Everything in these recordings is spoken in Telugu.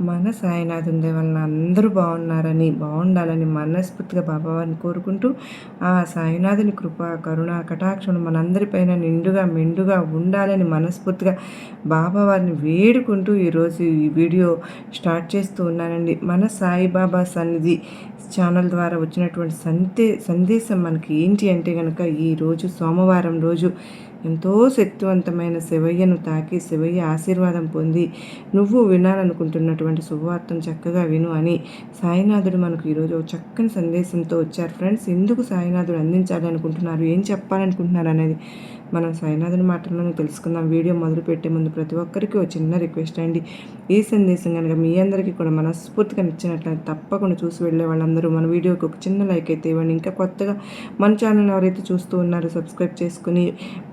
మన సాయినాథుని వలన అందరూ బాగున్నారని బాగుండాలని మనస్ఫూర్తిగా బాబావారిని కోరుకుంటూ ఆ సాయినాథుని కృప కరుణ కటాక్షణ మనందరిపైన నిండుగా మెండుగా ఉండాలని మనస్ఫూర్తిగా బాబావారిని వేడుకుంటూ ఈరోజు ఈ వీడియో స్టార్ట్ చేస్తూ ఉన్నానండి. మన సాయిబాబా సన్నిధి ఛానల్ ద్వారా వచ్చినటువంటి సంతే సందేశం మనకి ఏంటి అంటే కనుక ఈరోజు సోమవారం రోజు ఎంతో శక్తివంతమైన శివయ్యను తాకి శివయ్య ఆశీర్వాదం పొంది నువ్వు వినాలనుకుంటున్నటువంటి శుభవార్తను చక్కగా విను అని సాయినాథుడు మనకు ఈరోజు చక్కని సందేశంతో వచ్చారు. ఫ్రెండ్స్ ఎందుకు సాయినాథుడు అందించాలి అనుకుంటున్నారు ఏం చెప్పాలనుకుంటున్నారు అనేది మనం సాయినాథుని మాటల్లోనే తెలుసుకుందాం. వీడియో మొదలు పెట్టే ముందు ప్రతి ఒక్కరికి ఒక చిన్న రిక్వెస్ట్ అండి. ఈ సందేశం కనుక మీ అందరికీ కూడా మనస్ఫూర్తిగా నచ్చినట్లయితే తప్పకుండా చూసి వెళ్ళే వాళ్ళందరూ మన వీడియోకి ఒక చిన్న లైక్ అయితే ఇవ్వండి. ఇంకా కొత్తగా మన ఛానల్ ఎవరైతే చూస్తూ ఉన్నారో సబ్స్క్రైబ్ చేసుకుని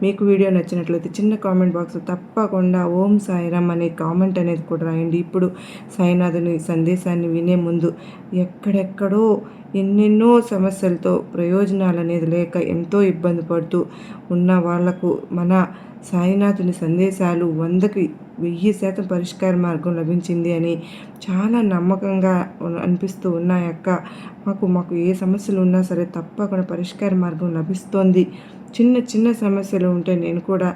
మీకు వీడియో నచ్చినట్లయితే చిన్న కామెంట్ బాక్స్ తప్పకుండా ఓం సాయిరామ్ అనే కామెంట్ అనేది కూడా రాయండి. ఇప్పుడు సాయినాథుని సందేశాన్ని వినే ముందు ఎక్కడెక్కడో ఎన్నెన్నో సమస్యలతో ప్రయోజనాలు అనేది లేక ఎంతో ఇబ్బంది పడుతూ ఉన్న వాళ్ళకు మన సాయినాథుని సందేశాలు వందకి వెయ్యి శాతం పరిష్కార మార్గం లభించింది అని చాలా నమ్మకంగా అనిపిస్తూ ఉన్నాయక్క మాకు మాకు ఏ సమస్యలు ఉన్నా సరే తప్పకుండా పరిష్కార మార్గం లభిస్తోంది. చిన్న చిన్న సమస్యలు ఉంటే నేను కూడా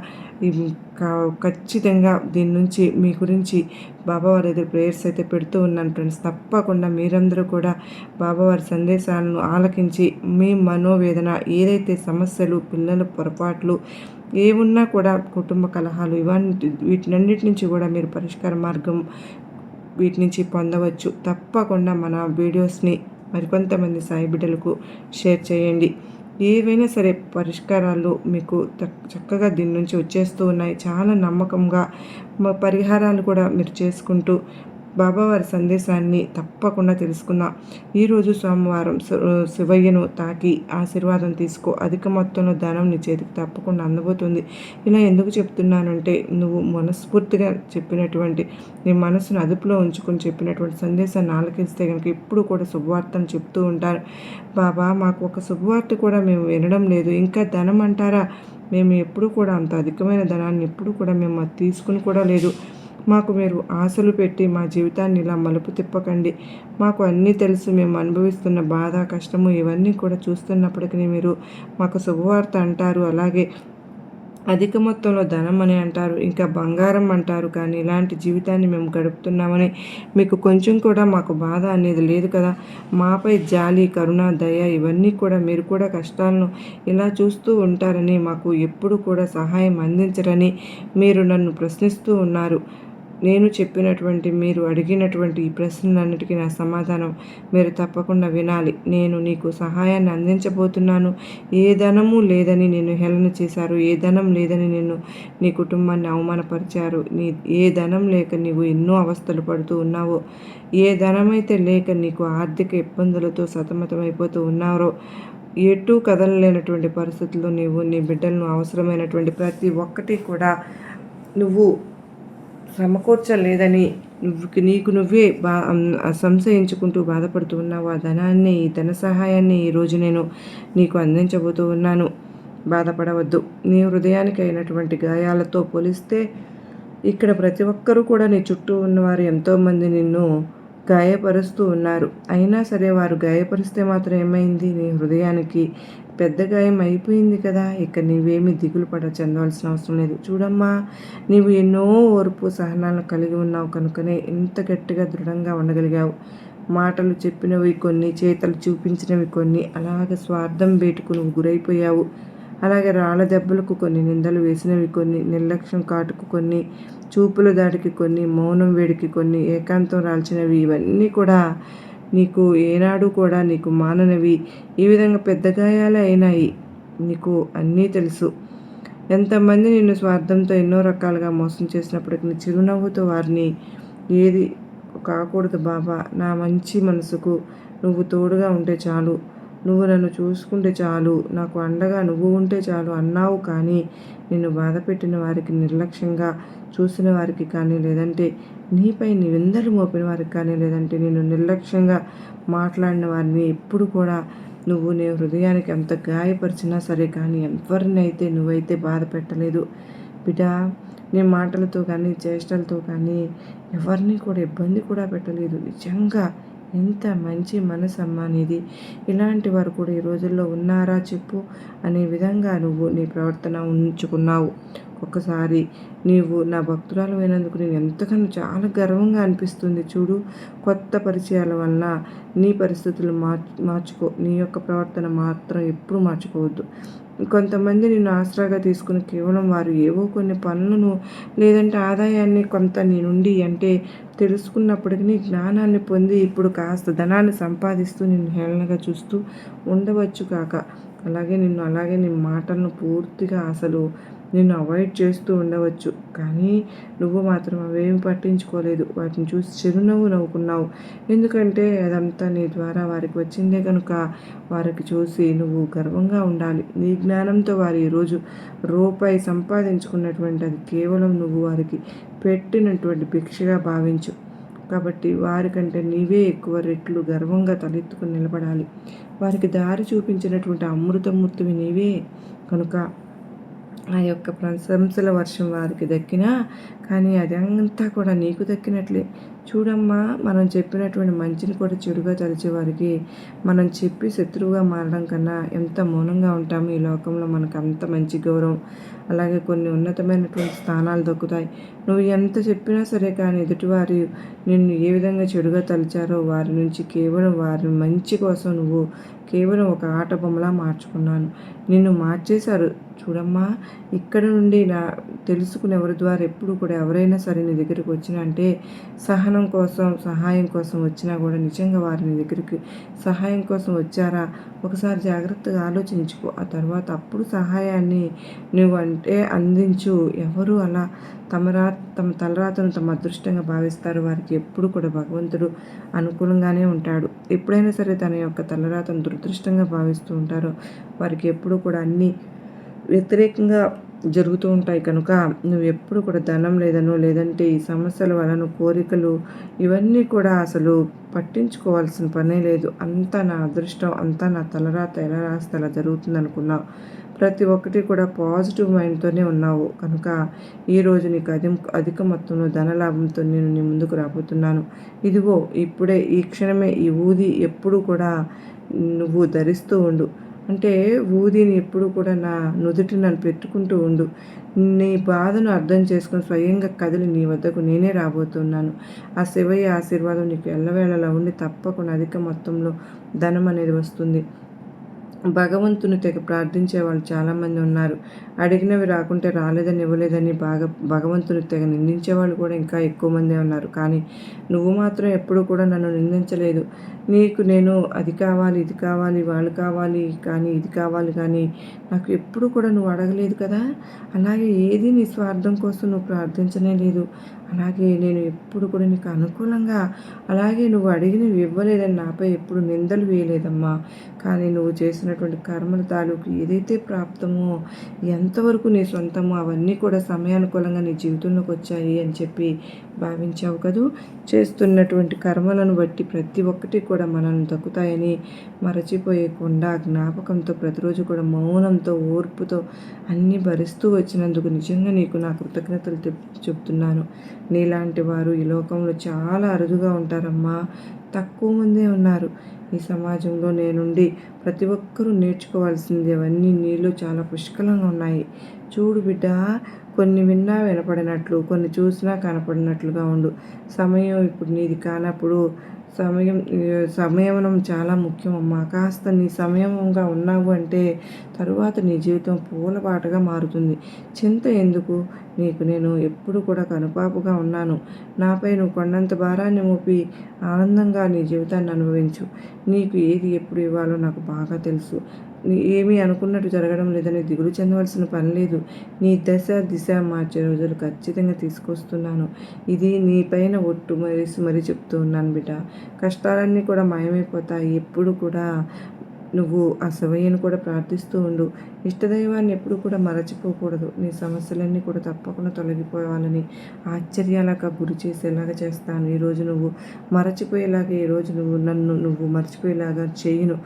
ఖచ్చితంగా దీని నుంచి మీ గురించి బాబావారి ఎదురు ప్రేయర్స్ అయితే పెడుతూ ఉన్నాను ఫ్రెండ్స్. తప్పకుండా మీరందరూ కూడా బాబావారి సందేశాలను ఆలకించి మీ మనోవేదన ఏదైతే సమస్యలు పిల్లల పొరపాట్లు ఏమున్నా కూడా కుటుంబ కలహాలు ఇవన్నీ వీటినన్నిటి నుంచి కూడా మీరు పరిష్కార మార్గం వీటి నుంచి పొందవచ్చు. తప్పకుండా మన వీడియోస్ని మరికొంతమంది సాయి బిడ్డలకు షేర్ చేయండి. ఏవైనా సరే పరిష్కారాలు మీకు చక్కగా దీని నుంచి వచ్చేస్తూ ఉన్నాయి. చాలా నమ్మకంగా పరిహారాలు కూడా మీరు చేసుకుంటూ బాబావారి సందేశాన్ని తప్పకుండా తెలుసుకుందాం. ఈరోజు సోమవారం శివయ్యను తాకి ఆశీర్వాదం తీసుకో అధిక మొత్తంలో ధనం నీ చేతికి తప్పకుండా అందబోతుంది. ఇలా ఎందుకు చెప్తున్నానంటే నువ్వు మనస్ఫూర్తిగా చెప్పినటువంటి నీ మనసును అదుపులో ఉంచుకొని చెప్పినటువంటి సందేశాన్ని ఆలకిస్తే కనుక ఎప్పుడు కూడా శుభవార్తను చెప్తూ ఉంటారు. బాబా మాకు ఒక శుభవార్త కూడా మేము వినడం లేదు. ఇంకా ధనం అంటారా? మేము ఎప్పుడు కూడా అంత అధికమైన ధనాన్ని ఎప్పుడు కూడా మేము తీసుకుని కూడా లేదు. మాకు మీరు ఆశలు పెట్టి మా జీవితాన్ని ఇలా మలుపు తిప్పకండి. మాకు అన్నీ తెలుసు మేము అనుభవిస్తున్న బాధ కష్టము ఇవన్నీ కూడా చూస్తున్నప్పటికీ మీరు మాకు శుభవార్త అంటారు. అలాగే అధిక మొత్తంలో ధనం అని అంటారు ఇంకా బంగారం అంటారు. కానీ ఇలాంటి జీవితాన్ని మేము గడుపుతున్నామని మీకు కొంచెం కూడా మాకు బాధ అనేది లేదు కదా? మాపై జాలి కరుణ దయ ఇవన్నీ కూడా మీరు కూడా కష్టాలను ఇలా చూస్తూ ఉంటారని మాకు ఎప్పుడు కూడా సహాయం అందించరని మీరు నన్ను ప్రశ్నిస్తూ ఉన్నారు. నేను చెప్పినటువంటి మీరు అడిగినటువంటి ఈ ప్రశ్నలన్నిటికీ నా సమాధానం మీరు తప్పకుండా వినాలి. నేను నీకు సహాయాన్ని అందించబోతున్నాను. ఏ ధనము లేదని నేను హేళన చేశారు. ఏ ధనం లేదని నేను నీ కుటుంబాన్ని అవమానపరిచారు. నీ ఏ ధనం లేక నీవు ఎన్నో అవస్థలు పడుతూ ఉన్నావో ఏ ధనమైతే లేక నీకు ఆర్థిక ఇబ్బందులతో సతమతమైపోతూ ఉన్నారో ఎటు కదలలేనటువంటి పరిస్థితుల్లో నీవు నీ బిడ్డలను అవసరమైనటువంటి ప్రతి ఒక్కటి కూడా నువ్వు సమకూర్చలేదని నువ్వు నీకు నువ్వే బా సంశయించుకుంటూ బాధపడుతూ ఉన్నావు. ఆ ధనాన్ని ఈ ధన సహాయాన్ని ఈరోజు నేను నీకు అందించబోతూ ఉన్నాను. బాధపడవద్దు. నీ హృదయానికి అయినటువంటి గాయాలతో పోలిస్తే ఇక్కడ ప్రతి ఒక్కరూ కూడా నీ చుట్టూ ఉన్నవారు ఎంతోమంది నిన్ను గాయపరుస్తూ ఉన్నారు. అయినా సరే వారు గాయపరిస్తే మాత్రం ఏమైంది? నీ హృదయానికి పెద్ద గాయం అయిపోయింది కదా! ఇక నీవేమి దిగులు పడ చెందవలసిన అవసరం లేదు. చూడమ్మా నీవు ఎన్నో ఓర్పు సహనాలను కలిగి ఉన్నావు కనుకనే ఇంత గట్టిగా దృఢంగా ఉండగలిగావు. మాటలు చెప్పినవి కొన్ని చేతలు చూపించినవి కొన్ని అలాగే స్వార్థం వేటుకు నువ్వు గురైపోయావు. అలాగే రాళ్ళ దెబ్బలకు కొన్ని నిందలు వేసినవి కొన్ని నిర్లక్ష్యం కాటుకు కొన్ని చూపుల దాడికి కొన్ని మౌనం వేడికి కొన్ని ఏకాంతం రాల్చినవి ఇవన్నీ కూడా నీకు ఏనాడు కూడా నీకు మాననవి. ఈ విధంగా పెద్ద గాయాలే అయినాయి నీకు అన్నీ తెలుసు. ఎంతమంది నిన్ను స్వార్థంతో ఎన్నో రకాలుగా మోసం చేసినప్పటికీ చిరునవ్వుతో వారిని ఏది కాకూడదు బాబా. నా మంచి మనసుకు నువ్వు తోడుగా ఉంటే చాలు. నువ్వు నన్ను చూసుకుంటే చాలు. నాకు అండగా నువ్వు ఉంటే చాలు అన్నావు కానీ నిన్ను బాధ పెట్టిన వారికి నిర్లక్ష్యంగా చూసిన వారికి కానీ లేదంటే నీపై నిందలు మోపిన వారికి కానీ లేదంటే నేను నిర్లక్ష్యంగా మాట్లాడిన వారిని ఎప్పుడు కూడా నువ్వు నీ హృదయానికి ఎంత గాయపరిచినా సరే కానీ ఎవరినైతే నువ్వైతే బాధ పెట్టలేదు. బిడ్డ నీ మాటలతో కానీ చేష్టలతో కానీ ఎవరిని కూడా ఇబ్బంది కూడా పెట్టలేదు. నిజంగా ఎంత మంచి మనసమ్మా నీది ఇలాంటి వారు కూడా ఈ రోజుల్లో ఉన్నారా చెప్పు అనే విధంగా నువ్వు నీ ప్రవర్తన ఉంచుకున్నావు. ఒక్కసారి నీవు నా భక్తురాలు అయినందుకు నేను ఎంతగానో చాలా గర్వంగా అనిపిస్తుంది. చూడు కొత్త పరిచయాల వలన నీ పరిస్థితులు మార్చుకో. నీ యొక్క ప్రవర్తన మాత్రం ఎప్పుడు మార్చుకోవద్దు. కొంతమంది నిన్ను ఆసరాగా తీసుకుని కేవలం వారు ఏవో కొన్ని పనులను లేదంటే ఆదాయాన్ని కొంత నీ నుండి అంటే తెలుసుకున్నప్పటికీ జ్ఞానాన్ని పొంది ఇప్పుడు కాస్త ధనాన్ని సంపాదిస్తూ నిన్ను హేళనగా చూస్తూ ఉండవచ్చు కాక. అలాగే నిన్ను అలాగే నీ మాటలను పూర్తిగా అసలు నిన్ను అవాయిడ్ చేస్తూ ఉండవచ్చు. కానీ నువ్వు మాత్రం అవేమి పట్టించుకోలేదు. వాటిని చూసి చిరునవ్వు నవ్వుకున్నావు. ఎందుకంటే అదంతా నీ ద్వారా వారికి వచ్చిందే కనుక వారికి చూసి నువ్వు గర్వంగా ఉండాలి. నీ జ్ఞానంతో వారు ఈరోజు రూపాయి సంపాదించుకున్నటువంటి అది కేవలం నువ్వు వారికి పెట్టినటువంటి భిక్షగా భావించు. కాబట్టి వారికంటే నీవే ఎక్కువ రెట్లు గర్వంగా తలెత్తుకుని నిలబడాలి. వారికి దారి చూపించినటువంటి అమృతమూర్తివి నీవే. కనుక ఆ యొక్క ప్రశంసల వర్షం వారికి దక్కినా కానీ అదంతా కూడా నీకు దక్కినట్లే. చూడమ్మా మనం చెప్పినటువంటి మంచిని కూడా చెడుగా తలిచేవారికి మనం చెప్పి శత్రువుగా మారడం కన్నా ఎంత మౌనంగా ఉంటామో ఈ లోకంలో మనకు అంత మంచి గౌరవం. అలాగే కొన్ని ఉన్నతమైనటువంటి స్థానాలు దక్కుతాయి. నువ్వు ఎంత చెప్పినా సరే కానీ ఎదుటివారి నిన్ను ఏ విధంగా చెడుగా తలిచారో వారి నుంచి కేవలం వారి మంచి కోసం నువ్వు కేవలం ఒక ఆట బొమ్మలా మార్చుకున్నాను. నిన్ను మార్చేశారు చూడమ్మా. ఇక్కడ నుండి నా తెలుసుకుని ఎవరి ద్వారా ఎప్పుడు కూడా ఎవరైనా సరే నీ దగ్గరికి వచ్చినా అంటే సహనం కోసం సహాయం కోసం వచ్చినా కూడా నిజంగా వారి నీ దగ్గరికి సహాయం కోసం వచ్చారా? ఒకసారి జాగ్రత్తగా ఆలోచించుకో. ఆ తర్వాత అప్పుడు సహాయాన్ని నువ్వు అంటే అందించు. ఎవరు అలా తమరా తమ తలరాతను తమ అదృష్టంగా భావిస్తారు. వారికి ఎప్పుడు కూడా భగవంతుడు అనుకూలంగానే ఉంటాడు. ఎప్పుడైనా సరే తన యొక్క తలరాతను దురదృష్టంగా భావిస్తూ ఉంటారో. వారికి ఎప్పుడు కూడా అన్నీ వ్యతిరేకంగా జరుగుతూ ఉంటాయి. కనుక నువ్వు ఎప్పుడు కూడా ధనం లేదనో లేదంటే ఈ సమస్యల వలన కోరికలు ఇవన్నీ కూడా అసలు పట్టించుకోవాల్సిన పనే లేదు. అంతా నా అదృష్టం అంతా నా తలరాత ఎలా రాస్తే అలా జరుగుతుంది అనుకున్నావు? ప్రతి ఒక్కటి కూడా పాజిటివ్ మైండ్తోనే ఉన్నావు. కనుక ఈరోజు నీకు అధిక అధిక మొత్తంలో ధనలాభంతో నేను నీ ముందుకు రాబోతున్నాను. ఇదిగో ఇప్పుడే ఈ క్షణమే ఈ ఊది ఎప్పుడు కూడా నువ్వు ధరిస్తూ ఉండు. అంటే ఊదిని ఎప్పుడు కూడా నా నుదుటి నన్ను పెట్టుకుంటూ ఉండు. నీ బాధను అర్థం చేసుకుని స్వయంగా కదిలి నీ వద్దకు నేనే రాబోతున్నాను. ఆ శివయ్య ఆశీర్వాదం నీకు ఎల్లవేళలా ఉండి తప్పకుండా అధిక మొత్తంలో ధనం అనేది వస్తుంది. భగవంతుని తెగ ప్రార్థించే వాళ్ళు చాలామంది ఉన్నారు. అడిగినవి రాకుంటే రాలేదని ఇవ్వలేదని బాగా భగవంతుని తెగ నిందించే వాళ్ళు కూడా ఇంకా ఎక్కువ మందే ఉన్నారు. కానీ నువ్వు మాత్రం ఎప్పుడూ కూడా నన్ను నిందించలేదు. నీకు నేను అది కావాలి ఇది కావాలి వాళ్ళు కావాలి కానీ ఇది కావాలి కానీ నాకు ఎప్పుడు కూడా నువ్వు అడగలేదు కదా. అలాగే ఏది నీ స్వార్థం కోసం నువ్వు ప్రార్థించనే లేదు. అలాగే నేను ఎప్పుడు కూడా నీకు అనుకూలంగా అలాగే నువ్వు అడిగినవి ఇవ్వలేదని నాపై ఎప్పుడు నిందలు వేయలేదమ్మా. కానీ నువ్వు చేసినటువంటి కర్మల తాలూకు ఏదైతే ప్రాప్తమో ఎంతవరకు నీ సొంతమో అవన్నీ కూడా సమయానుకూలంగా నీ జీవితంలోకి వచ్చాయి అని చెప్పి భావించావు కదూ? చేస్తున్నటువంటి కర్మలను బట్టి ప్రతి ఒక్కటి కూడా మనల్ని తగ్గుతాయని మరచిపోయకుండా జ్ఞాపకంతో ప్రతిరోజు కూడా మౌనంతో ఓర్పుతో అన్నీ భరిస్తూ వచ్చినందుకు నిజంగా నీకు నా కృతజ్ఞతలు చెప్తున్నాను. నీలాంటి వారు ఈ లోకంలో చాలా అరుదుగా ఉంటారమ్మా. తక్కువ మందే ఉన్నారు. ఈ సమాజంలో నేనుండి ప్రతి ఒక్కరూ నేర్చుకోవాల్సింది అవన్నీ నీళ్ళు చాలా పుష్కలంగా ఉన్నాయి. చూడు బిడ్డ కొన్ని విన్నా వినపడినట్లు కొన్ని చూసినా కనపడినట్లుగా ఉండు. సమయం ఇప్పుడు నీది కానప్పుడు సమయం సమయం చాలా ముఖ్యం అమ్మా కాస్త నీ సమయంగా ఉన్నావు అంటే తరువాత నీ జీవితం పూలపాటగా మారుతుంది. చింత ఎందుకు? నీకు నేను ఎప్పుడు కూడా కనుపాపుగా ఉన్నాను. నాపై నువ్వు కొండంత భారాన్ని మోపి ఆనందంగా నీ జీవితాన్ని అనుభవించు. నీకు ఏది ఎప్పుడు ఇవ్వాలో నాకు బాగా తెలుసు. ఏమీ అనుకున్నట్టు జరగడం లేదని దిగులు చెందవలసిన పని లేదు. నీ దశ దిశ మార్చే రోజులు ఖచ్చితంగా తీసుకొస్తున్నాను. ఇది నీ పైన ఒట్టు మరిసి మరీ చెప్తూ ఉన్నాను బిడ్డ. కష్టాలన్నీ కూడా మాయమైపోతాయి. ఎప్పుడు కూడా నువ్వు ఆ శివయ్యను కూడా ప్రార్థిస్తూ ఉండు. ఇష్టదైవాన్ని ఎప్పుడు కూడా మరచిపోకూడదు. నీ సమస్యలన్నీ కూడా తప్పకుండా తొలగిపోవాలని ఆశ్చర్యాలకు గురి చేసేలాగా చేస్తాను. ఈరోజు నువ్వు మరచిపోయేలాగా ఈరోజు నువ్వు నన్ను నువ్వు మర్చిపోయేలాగా చేయను.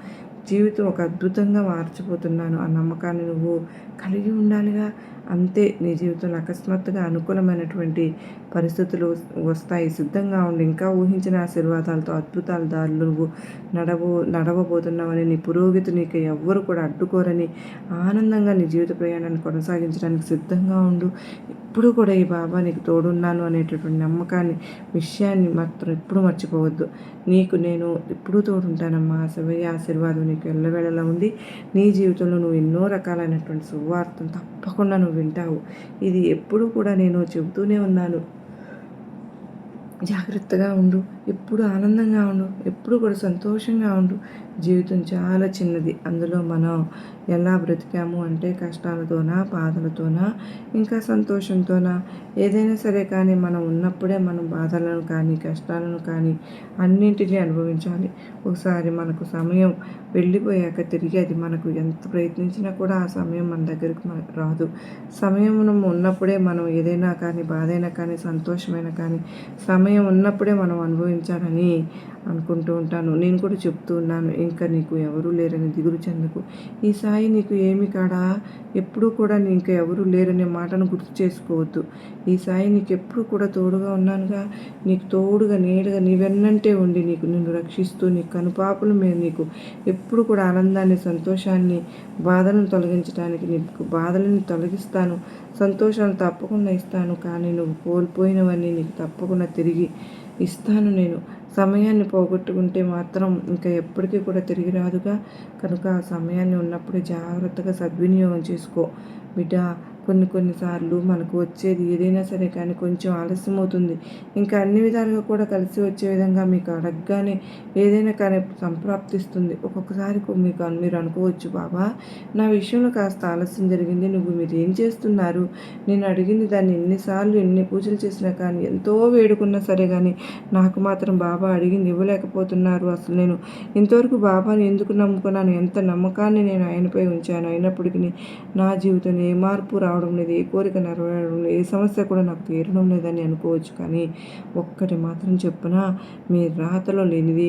జీవితం ఒక అద్భుతంగా మార్చిపోతున్నాను. ఆ నమ్మకాన్ని నువ్వు కలిగి ఉండాలిగా. అంతే నీ జీవితంలో అకస్మాత్తుగా అనుకూలమైనటువంటి పరిస్థితులు వస్తాయి. సిద్ధంగా ఉండి. ఇంకా ఊహించిన ఆశీర్వాదాలతో అద్భుతాల దారులు నువ్వు నడవో నడవబోతున్నావని నీ పురోగతి నీకు ఎవ్వరు కూడా అడ్డుకోరని ఆనందంగా నీ జీవిత ప్రయాణాన్ని కొనసాగించడానికి సిద్ధంగా ఉండు. ఎప్పుడు కూడా ఈ బాబా నీకు తోడున్నాను అనేటటువంటి నమ్మకాన్ని విషయాన్ని మాత్రం ఎప్పుడు మర్చిపోవద్దు. నీకు నేను ఎప్పుడూ తోడుంటానమ్మా. శివయ్య ఆశీర్వాదం నీకు ఎల్లవేళలా ఉంది. నీ జీవితంలో నువ్వు ఎన్నో రకాలైనటువంటి సువార్తను తప్పకుండా నువ్వు వింటావు. ఇది ఎప్పుడు కూడా నేను చెబుతూనే ఉన్నాను. జాగ్రత్తగా ఉండు. ఎప్పుడు ఆనందంగా ఉండు ఎప్పుడు కూడా సంతోషంగా ఉండు. జీవితం చాలా చిన్నది. అందులో మనం ఎలా బ్రతికాము అంటే కష్టాలతోనా బాధలతోనా ఇంకా సంతోషంతోనా? ఏదైనా సరే కానీ మనం ఉన్నప్పుడే మనం బాధలను కానీ కష్టాలను కానీ అన్నింటినీ అనుభవించాలి. ఒకసారి మనకు సమయం వెళ్ళిపోయాక తిరిగి అది మనకు ఎంత ప్రయత్నించినా కూడా ఆ సమయం మన దగ్గరకు మనకు రాదు. సమయం ఉన్నప్పుడే మనం ఏదైనా కానీ బాధైనా కానీ సంతోషమైనా కానీ సమయం ఉన్నప్పుడే మనం అనుభవించాలని అనుకుంటూ ఉంటాను. నేను కూడా చెప్తూ ఉన్నాను ఇంకా నీకు ఎవరూ లేరని దిగులు చెందకు. ఈ సాయి నీకు ఏమి కాడా? ఎప్పుడూ కూడా నీ ఇంకా ఎవరూ లేరనే మాటను గుర్తు చేసుకోవద్దు. ఈ సాయి నీకు ఎప్పుడు కూడా తోడుగా ఉన్నానుగా. నీకు తోడుగా నీడగా నీ వెన్నంటే ఉండి నీకు నిన్ను రక్షిస్తూ నీ కనుపాపుల మీద నీకు ఎప్పుడు కూడా ఆనందాన్ని సంతోషాన్ని బాధలను తొలగించడానికి నీకు బాధలను తొలగిస్తాను. సంతోషాన్ని తప్పకుండా ఇస్తాను కానీ నువ్వు కోల్పోయినవన్నీ నీకు తప్పకుండా తిరిగి ఇస్తాను నేను. సమయాన్ని పోగొట్టుకుంటే మాత్రం ఇంకా ఎప్పటికీ కూడా తిరిగి రాదుగా. కనుక ఆ సమయాన్ని ఉన్నప్పుడే జాగ్రత్తగా సద్వినియోగం చేసుకో. బిడ్డ కొన్ని కొన్నిసార్లు మనకు వచ్చేది ఏదైనా సరే కానీ కొంచెం ఆలస్యం అవుతుంది. ఇంకా అన్ని విధాలుగా కూడా కలిసి వచ్చే విధంగా మీకు అడగగానే ఏదైనా కానీ సంప్రాప్తిస్తుంది. ఒక్కొక్కసారి మీకు మీరు అనుకోవచ్చు బాబా నా విషయంలో కాస్త ఆలస్యం జరిగింది. నువ్వు మీరు ఏం చేస్తున్నారు? నేను అడిగింది దాన్ని ఎన్నిసార్లు ఎన్ని పూజలు చేసినా కానీ ఎంతో వేడుకున్నా సరే కానీ నాకు మాత్రం బాబా అడిగింది ఇవ్వలేకపోతున్నారు. అసలు నేను ఇంతవరకు బాబాని ఎందుకు నమ్ముకున్నాను? ఎంత నమ్మకాన్ని నేను ఆయనపై ఉంచాను? అయినప్పటికీ నా జీవితంలో ఏ మార్పు రావడం రావడం లేదు ఏ కోరిక నెరవేరడం లేదు ఏ సమస్య కూడా నాకు తీరడం లేదని అనుకోవచ్చు. కానీ ఒక్కటి మాత్రం చెప్పున మీ రాతలో లేనిది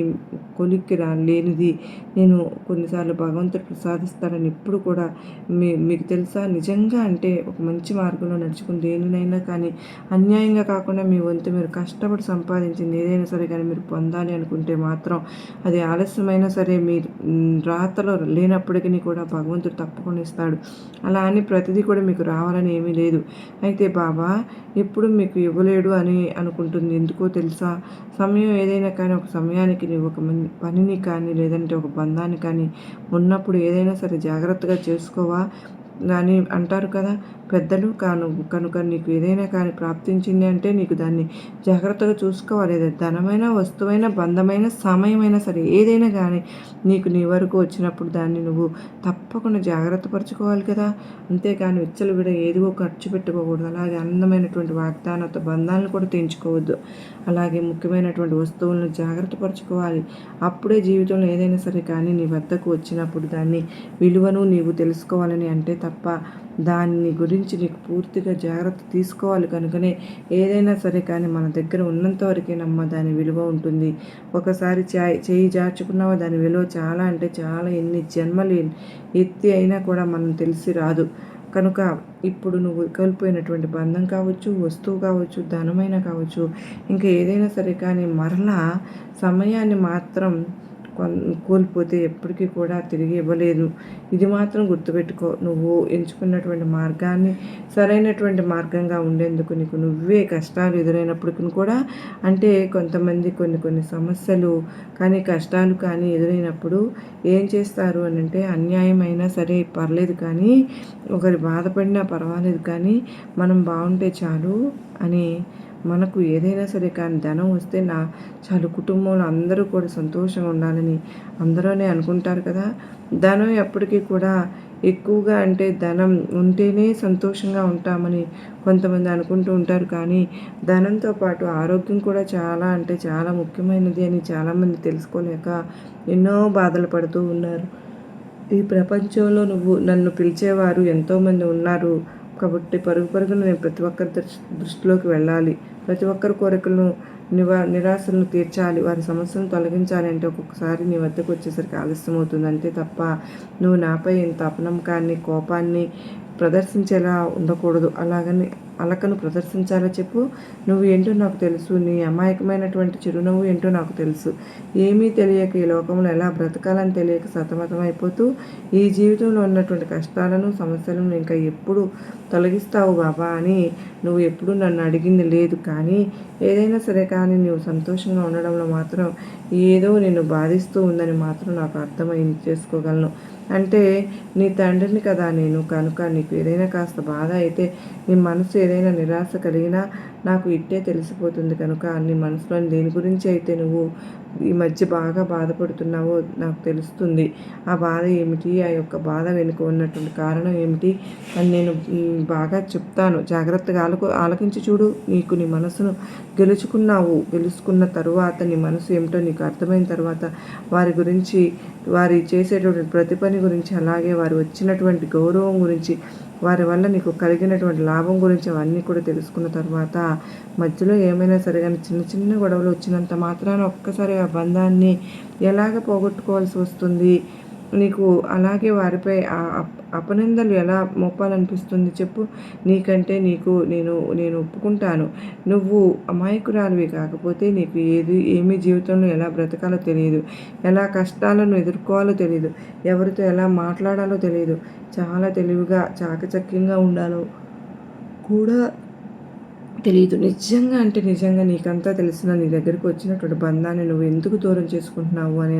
కొలిక్కి రా లేనిది నేను కొన్నిసార్లు భగవంతుడు ప్రసాదిస్తాడని ఎప్పుడు కూడా మీ మీకు తెలుసా? నిజంగా అంటే ఒక మంచి మార్గంలో నడుచుకుని దేనినైనా కానీ అన్యాయంగా కాకుండా మీ వంతు మీరు కష్టపడి సంపాదించింది ఏదైనా సరే కానీ మీరు పొందాలి అనుకుంటే మాత్రం అది ఆలస్యమైనా సరే మీరు రాతలో లేనప్పటికీ కూడా భగవంతుడు తప్పకుండా ఇస్తాడు. అలా అని ప్రతిదీ కూడా మీకు రా కావాలని ఏమీ లేదు. అయితే బాబా ఎప్పుడు మీకు ఇవ్వలేడు అని అనుకుంటుంది. ఎందుకో తెలుసా? సమయం ఏదైనా కానీ ఒక సమయానికి నీవు ఒక పనిని కానీ లేదంటే ఒక బంధాన్ని కానీ ఉన్నప్పుడు ఏదైనా సరే జాగ్రత్తగా చేసుకోవా? అని అంటారు కదా? పెద్దలు కాను కనుక నీకు ఏదైనా కానీ ప్రాప్తించింది అంటే నీకు దాన్ని జాగ్రత్తగా చూసుకోవాలి ధనమైన వస్తువైన బంధమైన సమయమైనా సరే ఏదైనా కానీ నీకు నీ వరకు వచ్చినప్పుడు దాన్ని నువ్వు తప్పకుండా జాగ్రత్త పరచుకోవాలి కదా. అంతేకాని విచ్చలు విడ ఏదిగో ఖర్చు పెట్టుకోకూడదు. అలాగే అందమైనటువంటి వాగ్దానతో బంధాలను కూడా తెంచుకోవద్దు. అలాగే ముఖ్యమైనటువంటి వస్తువులను జాగ్రత్త పరచుకోవాలి. అప్పుడే జీవితంలో ఏదైనా సరే కానీ నీ వద్దకు వచ్చినప్పుడు దాన్ని విలువను నీవు తెలుసుకోవాలని అంటే తప్ప దాన్ని గురించి నీకు పూర్తిగా జాగ్రత్త తీసుకోవాలి కనుకనే ఏదైనా సరే కానీ మన దగ్గర ఉన్నంత వరకే నమ్మ దాని విలువ ఉంటుంది. ఒకసారి చేయి జార్చుకున్నావా? దాని విలువ చాలా అంటే చాలా. ఎన్ని జన్మలు ఎత్తి అయినా కూడా మనం తెలిసి రాదు. కనుక ఇప్పుడు నువ్వు కోల్పోయినటువంటి బంధం కావచ్చు వస్తువు కావచ్చు ధనమైన కావచ్చు ఇంకా ఏదైనా సరే కానీ మరలా సమయాన్ని మాత్రం కోల్పోతే ఎప్పటికీ కూడా తిరిగి ఇవ్వలేదు. ఇది మాత్రం గుర్తుపెట్టుకో నువ్వు ఎంచుకున్నటువంటి మార్గాన్ని సరైనటువంటి మార్గంగా ఉండేందుకు నీకు నువ్వే కష్టాలు ఎదురైనప్పటికీ కూడా అంటే కొంతమంది కొన్ని కొన్ని సమస్యలు కానీ కష్టాలు కానీ ఎదురైనప్పుడు ఏం చేస్తారు అని అంటే అన్యాయం అయినా సరే పర్లేదు కానీ ఒకరి బాధపడినా పర్వాలేదు కానీ మనం బాగుంటే చాలు అని మనకు ఏదైనా సరే కానీ ధనం వస్తే నా చాలు కుటుంబంలో అందరూ కూడా సంతోషంగా ఉండాలని అందరూనే అనుకుంటారు కదా. ధనం ఎప్పటికీ కూడా ఎక్కువగా అంటే ధనం ఉంటేనే సంతోషంగా ఉంటామని కొంతమంది అనుకుంటూ ఉంటారు. కానీ ధనంతో పాటు ఆరోగ్యం కూడా చాలా అంటే చాలా ముఖ్యమైనది అని చాలామంది తెలుసుకోలేక ఎన్నో బాధలు పడుతూ ఉన్నారు. ఈ ప్రపంచంలో నువ్వు నన్ను పిలిచేవారు ఎంతోమంది ఉన్నారు. కాబట్టి పరుగు పరుగున నేను ప్రతి ఒక్కరి దృష్టిలోకి వెళ్ళాలి. ప్రతి ఒక్కరి కోరికలను నివా నిరాశలను తీర్చాలి. వారి సమస్యలను తొలగించాలి అంటే ఒక్కొక్కసారి నీ వద్దకు వచ్చేసరికి ఆలస్యం అవుతుంది. అంతే తప్ప నువ్వు నాపై ఇంత అపనమ్మకాన్ని కోపాన్ని ప్రదర్శించేలా ఉండకూడదు. అలాగని అలకను ప్రదర్శించాలో చెప్పు. నువ్వు ఏంటో నాకు తెలుసు. నీ అమాయకమైనటువంటి చిరునవ్వు ఏంటో నాకు తెలుసు. ఏమీ తెలియక ఈ లోకంలో ఎలా బ్రతకాలని తెలియక సతమతం అయిపోతూ ఈ జీవితంలో ఉన్నటువంటి కష్టాలను సమస్యలను ఇంకా ఎప్పుడు తొలగిస్తావు బాబా అని నువ్వు ఎప్పుడు నన్ను అడిగింది లేదు. కానీ ఏదైనా సరే కానీ నువ్వు సంతోషంగా ఉండడంలో మాత్రం ఏదో నిన్ను బాధిస్తూ ఉందని మాత్రం నాకు అర్థమైంది. చేసుకోగలను. అంటే నీ తండ్రిని కదా నేను. కనుక నీకు ఏదైనా కాస్త బాధ అయితే నీ మనసు ఏదైనా నిరాశ కలిగినా నాకు ఇట్టే తెలిసిపోతుంది కనుక నీ మనసులో దేని గురించి అయితే నువ్వు ఈ మధ్య బాగా బాధపడుతున్నావో నాకు తెలుస్తుంది. ఆ బాధ ఏమిటి? ఆ యొక్క బాధ వెనుక ఉన్నటువంటి కారణం ఏమిటి? అని నేను బాగా చెప్తాను. జాగ్రత్తగా ఆలకు ఆలకించి చూడు. నీకు నీ మనసును గెలుచుకున్నావు. గెలుచుకున్న తరువాత నీ మనసు ఏమిటో నీకు అర్థమైన తర్వాత వారి గురించి వారి చేసేటువంటి ప్రతి పని గురించి అలాగే వారు వచ్చినటువంటి గౌరవం గురించి వారి వల్ల నీకు కలిగినటువంటి లాభం గురించి అవన్నీ కూడా తెలుసుకున్న తర్వాత మధ్యలో ఏమైనా సరే కానీ చిన్న చిన్న గొడవలు వచ్చినంత మాత్రాన ఒక్కసారి ఆ బంధాన్ని ఎలాగ పోగొట్టుకోవాల్సి వస్తుంది? నీకు అలాగే వారిపై ఆ అప్- అపనిందలు ఎలా మోపాలనిపిస్తుంది చెప్పు. నీకంటే నీకు నేను నేను ఒప్పుకుంటాను. నువ్వు అమాయకురాలివి కాకపోతే నీకు ఏది ఏమి జీవితంలో ఎలా బ్రతకాలో తెలియదు. ఎలా కష్టాలను ఎదుర్కోవాలో తెలియదు. ఎవరితో ఎలా మాట్లాడాలో తెలియదు. చాలా తెలివిగా చాకచక్యంగా ఉండాలో కూడా తెలియదు నిజంగా అంటే నిజంగా నీకంతా తెలిసిన? నీ దగ్గరికి వచ్చినటువంటి బంధాన్ని నువ్వు ఎందుకు దూరం చేసుకుంటున్నావు? అనే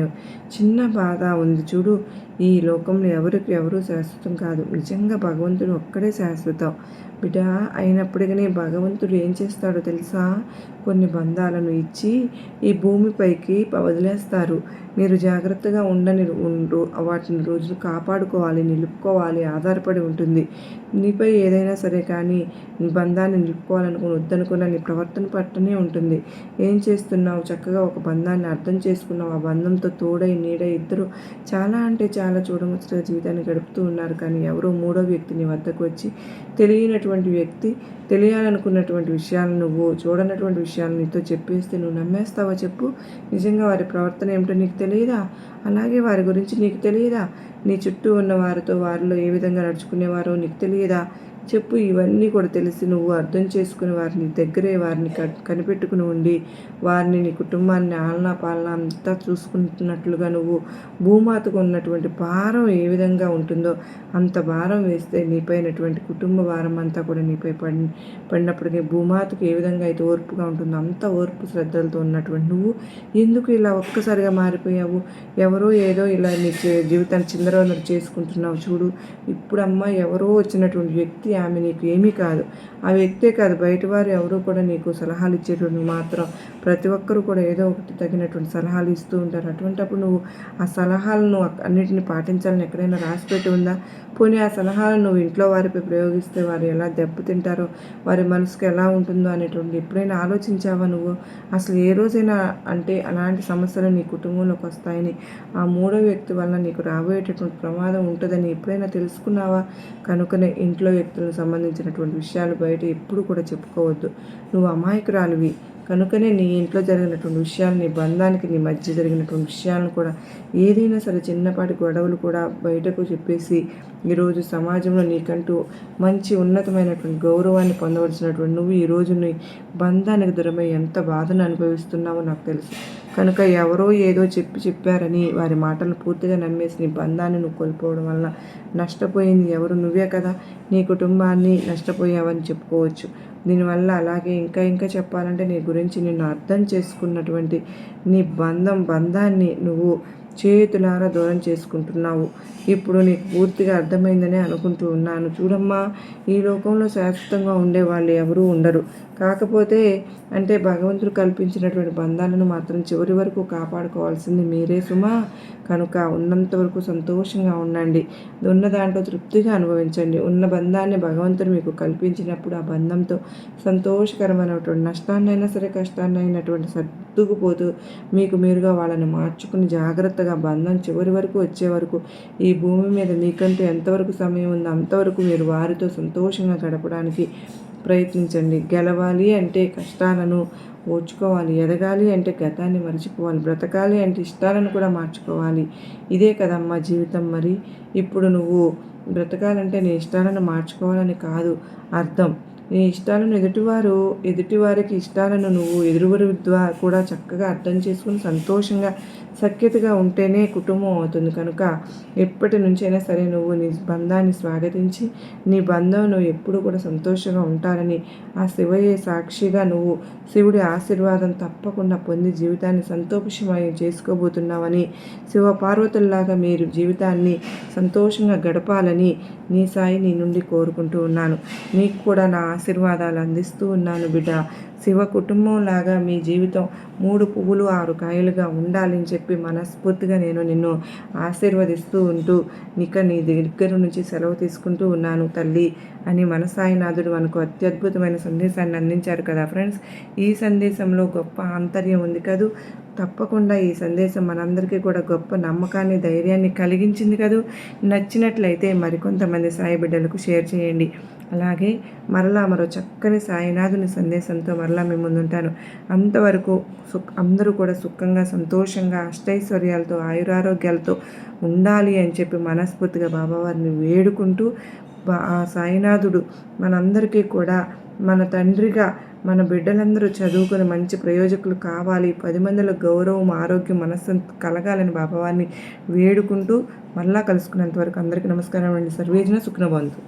చిన్న బాధ ఉంది. చూడు ఈ లోకంలో ఎవరికి ఎవరు శాశ్వతం కాదు. నిజంగా భగవంతుడు ఒక్కడే శాశ్వతం. బిడ్డ అయినప్పటికీ భగవంతుడు ఏం చేస్తాడో తెలుసా? కొన్ని బంధాలను ఇచ్చి ఈ భూమిపైకి వదిలేస్తారు. మీరు జాగ్రత్తగా ఉండని ఉండు. వాటిని రోజులు కాపాడుకోవాలి నిలుపుకోవాలి ఆధారపడి ఉంటుంది. నీపై ఏదైనా సరే కానీ నీ బంధాన్ని నిలుపుకోవాలనుకుని వద్దనుకున్న నీ ప్రవర్తన పట్టనే ఉంటుంది. ఏం చేస్తున్నావు? చక్కగా ఒక బంధాన్ని అర్థం చేసుకున్నావు. ఆ బంధంతో తోడై నీడై ఇద్దరు చాలా అంటే చాలా చూడముచ్చటగా జీవితాన్ని గడుపుతూ ఉన్నారు. కానీ ఎవరో మూడో వ్యక్తి నీ వద్దకు వచ్చి తెలియనటువంటి వ్యక్తి తెలియాలనుకున్నటువంటి విషయాలను నువ్వు చూడనటువంటి విషయాలు నీతో చెప్పేస్తే నువ్వు నమ్మేస్తావా చెప్పు? నిజంగా వారి ప్రవర్తన ఏమిటో నీకు తెలియదా? అలాగే వారి గురించి నీకు తెలియదా? నీ చుట్టూ ఉన్న వారితో వారిలో ఏ విధంగా నడుచుకునేవారో నీకు తెలియదా? చెప్పు ఇవన్నీ కూడా తెలిసి నువ్వు అర్థం చేసుకుని వారిని దగ్గరే వారిని క- కనిపెట్టుకుని ఉండి వారిని నీ కుటుంబాన్ని ఆలనా పాలన అంతా చూసుకుంటున్నట్లుగా నువ్వు భూమాతకు ఉన్నటువంటి భారం ఏ విధంగా ఉంటుందో అంత భారం వేస్తే నీపైనటువంటి కుటుంబ భారం అంతా కూడా నీపై పడి పడినప్పటికీ భూమాతకు ఏ విధంగా అయితే ఓర్పుగా ఉంటుందో అంత ఓర్పు శ్రద్ధలతో ఉన్నటువంటి నువ్వు ఎందుకు ఇలా ఒక్కసారిగా మారిపోయావు? ఎవరో ఏదో ఇలా నీ జీవితాన్ని చిందరవనరు చేసుకుంటున్నావు. చూడు ఇప్పుడు అమ్మ ఎవరో వచ్చినటువంటి వ్యక్తి ఆమె నీకు ఏమీ కాదు. ఆ వ్యక్తే కాదు బయట వారు ఎవరు కూడా నీకు సలహాలు ఇచ్చేటువంటి మాత్రం ప్రతి ఒక్కరు కూడా ఏదో ఒకటి తగినటువంటి సలహాలు ఇస్తూ ఉంటారు. అటువంటప్పుడు నువ్వు ఆ సలహాలను అన్నిటిని పాటించాలని ఎక్కడైనా రాసిపెట్టి ఉందా? పోనీ ఆ సలహాలను నువ్వు ఇంట్లో వారిపై ప్రయోగిస్తే వారు ఎలా దెబ్బతింటారో వారి మనసుకు ఎలా ఉంటుందో అనేటువంటి ఎప్పుడైనా ఆలోచించావా నువ్వు? అసలు ఏ రోజైనా అంటే అలాంటి సమస్యలు నీ కుటుంబంలోకి వస్తాయని ఆ మూడో వ్యక్తి వల్ల నీకు రాబోయేటటువంటి ప్రమాదం ఉంటుందని ఎప్పుడైనా తెలుసుకున్నావా? కనుకనే ఇంట్లో వ్యక్తులకు సంబంధించినటువంటి విషయాలు బయట ఎప్పుడు కూడా చెప్పుకోవద్దు. నువ్వు అమాయకురాలివి. కనుకనే నీ ఇంట్లో జరిగినటువంటి విషయాలు నీ బంధానికి నీ మధ్య జరిగినటువంటి విషయాలను కూడా ఏదైనా సరే చిన్నపాటి గొడవలు కూడా బయటకు చెప్పేసి ఈరోజు సమాజంలో నీకంటూ మంచి ఉన్నతమైనటువంటి గౌరవాన్ని పొందవలసినటువంటి నువ్వు ఈరోజు నీ బంధానికి దూరమై ఎంత బాధను అనుభవిస్తున్నావో నాకు తెలుసు. కనుక ఎవరో ఏదో చెప్పి చెప్పారని వారి మాటలు పూర్తిగా నమ్మేసి నీ బంధాన్ని నువ్వు కోల్పోవడం వల్ల నష్టపోయింది ఎవరు నువ్వే కదా. నీ కుటుంబాన్ని నష్టపోయావని చెప్పుకోవచ్చు. దీనివల్ల అలాగే ఇంకా ఇంకా చెప్పాలంటే నీ గురించి నిన్ను అర్థం చేసుకున్నటువంటి నీ బంధం బంధాన్ని నువ్వు చేతులారా దూరం చేసుకుంటున్నావు. ఇప్పుడు నీకు పూర్తిగా అర్థమైందని అనుకుంటూ ఉన్నాను. చూడమ్మా ఈ లోకంలో శాశ్వతంగా ఉండే వాళ్ళు ఎవరూ ఉండరు. కాకపోతే అంటే భగవంతుడు కల్పించినటువంటి బంధాలను మాత్రం చివరి వరకు కాపాడుకోవాల్సింది మీరే సుమా. కనుక ఉన్నంత వరకు సంతోషంగా ఉండండి. ఉన్న దాంట్లో తృప్తిగా అనుభవించండి. ఉన్న బంధాన్ని భగవంతుడు మీకు కల్పించినప్పుడు ఆ బంధంతో సంతోషకరమైనటువంటి నష్టాన్నైనా సరే కష్టాన్నైనటువంటి సర్దుకుపోతూ మీకు మీరుగా వాళ్ళని మార్చుకుని జాగ్రత్తగా బంధం చివరి వరకు వచ్చే వరకు ఈ భూమి మీద మీకంటూ ఎంతవరకు సమయం ఉందో అంతవరకు మీరు వారితో సంతోషంగా గడపడానికి ప్రయత్నించండి. గెలవాలి అంటే కష్టాలను ఓర్చుకోవాలి ఎదగాలి అంటే గతాన్ని మర్చిపోవాలి. బ్రతకాలి అంటే ఇష్టాలను కూడా మార్చుకోవాలి. ఇదే కదమ్మా జీవితం మరి. ఇప్పుడు నువ్వు బ్రతకాలంటే నీ ఇష్టాలను మార్చుకోవాలని కాదు అర్థం. నీ ఇష్టాలను ఎదుటివారు ఎదుటివారికి ఇష్టాలను నువ్వు ఎదురువరు ద్వారా కూడా చక్కగా అర్థం చేసుకుని సంతోషంగా సఖ్యతగా ఉంటేనే కుటుంబం అవుతుంది. కనుక ఎప్పటి నుంచైనా సరే నువ్వు నీ బంధాన్ని స్వాగతించి నీ బంధం నువ్వు ఎప్పుడు కూడా సంతోషంగా ఉంటారని ఆ శివయ్య సాక్షిగా నువ్వు శివుడి ఆశీర్వాదం తప్పకుండా పొంది జీవితాన్ని సంతోషమయం చేసుకోబోతున్నావని శివ పార్వతుల్లాగా మీరు జీవితాన్ని సంతోషంగా గడపాలని నీ సాయి నీ నుండి కోరుకుంటూ ఉన్నాను. నీకు కూడా నా ఆశీర్వాదాలు అందిస్తూ ఉన్నాను బిడ్డ. శివ కుటుంబంలాగా మీ జీవితం మూడు పువ్వులు ఆరు కాయలుగా ఉండాలని చెప్పి మనస్ఫూర్తిగా నేను నిన్ను ఆశీర్వదిస్తూ ఉంటూ నిక నీ దగ్గర నుంచి సెలవు తీసుకుంటూ ఉన్నాను తల్లి అని మన సాయినాథుడు మనకు అత్యద్భుతమైన సందేశాన్ని అందించారు కదా ఫ్రెండ్స్. ఈ సందేశంలో గొప్ప ఆంతర్యం ఉంది కదూ? తప్పకుండా ఈ సందేశం మనందరికీ కూడా గొప్ప నమ్మకాన్ని ధైర్యాన్ని కలిగించింది కదూ? నచ్చినట్లయితే మరికొంతమంది సాయి బిడ్డలకు షేర్ చేయండి. అలాగే మరలా మరో చక్కని సాయినాథుని సందేశంతో మరలా మేము ముందుంటాను. అంతవరకు సుఖ అందరూ కూడా సుఖంగా సంతోషంగా అష్టైశ్వర్యాలతో ఆయురారోగ్యాలతో ఉండాలి అని చెప్పి మనస్ఫూర్తిగా బాబావారిని వేడుకుంటూ ఆ సాయినాథుడు మనందరికీ కూడా మన తండ్రిగా మన బిడ్డలందరూ చదువుకుని మంచి ప్రయోజకులు కావాలి. పది మందిలో గౌరవం ఆరోగ్యం మనస్సు కలగాలని బాబావారిని వేడుకుంటూ మళ్ళా కలుసుకున్నంత వరకు అందరికీ నమస్కారం అండి. సర్వేజన సుఖ్నబంధు